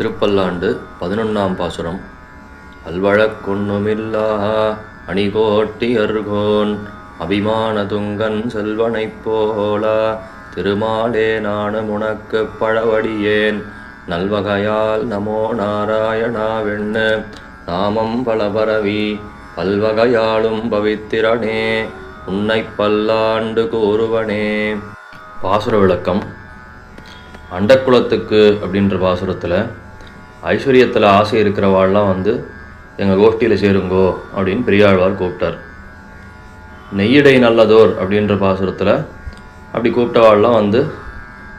திருப்பல்லாண்டு பதினொன்றாம் பாசுரம். அல்வழக்கொன்னுமில்லா அணிகோட்டி அருகோன் அபிமான துங்கன் செல்வனைப் போலா திருமாலே நானும் உனக்கு பழவடியேன். நல்வகையால் நமோ நாராயணாவெண்ணு நாமம் பல பரவி பல்வகையாலும் பவித்திரனே உன்னைப் பல்லாண்டு கூறுவனே பாசுர விளக்கம். அண்டக்குளத்துக்கு அப்படின்ற பாசுரத்தில் ஐஸ்வர்யத்தில் ஆசை இருக்கிறவாள்லாம் வந்து எங்கள் கோஷ்டியில் சேருங்கோ அப்படின்னு பெரியாழ்வார் கூப்பிட்டார். நெய்யடை நல்லதோர் அப்படின்ற பாசுரத்தில் அப்படி கூப்பிட்டவாள்லாம் வந்து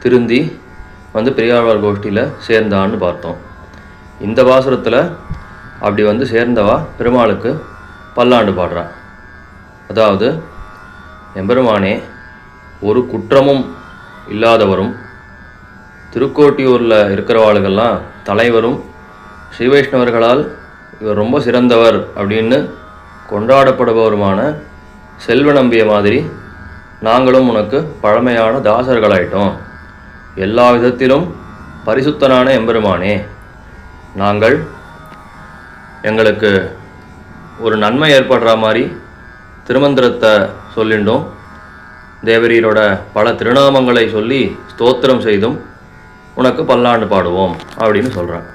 திருந்தி வந்து பெரியாழ்வார் கோஷ்டியில் சேர்ந்தான்னு பார்த்தோம். இந்த பாசுரத்தில் அப்படி வந்து சேர்ந்தவா பெருமாளுக்கு பல்லாண்டு பாடுறான் அதாவது எம்பெருமானே ஒரு குற்றமும் இல்லாதவரும் திருக்கோட்டியூரில் இருக்கிறவாளுகள்லாம் தலைவரும் ஸ்ரீ வைஷ்ணவர்களால் இவர் ரொம்ப சிறந்தவர் அப்படின்னு கொண்டாடப்படுபவருமான செல்வ நம்பிய மாதிரி நாங்களும் உனக்கு பழமையான தாசர்களாயிட்டோம். எல்லா விதத்திலும் பரிசுத்தனான எம்பெருமானே நாங்கள் எங்களுக்கு ஒரு நன்மை ஏற்படுற மாதிரி திருமந்திரத்தை சொல்லிண்டோம். தேவரீரோட பல திருநாமங்களை சொல்லி ஸ்தோத்திரம் செய்தும் உனக்கு பல்லாண்டு பாடுவோம் அப்படின்னு சொல்கிறான்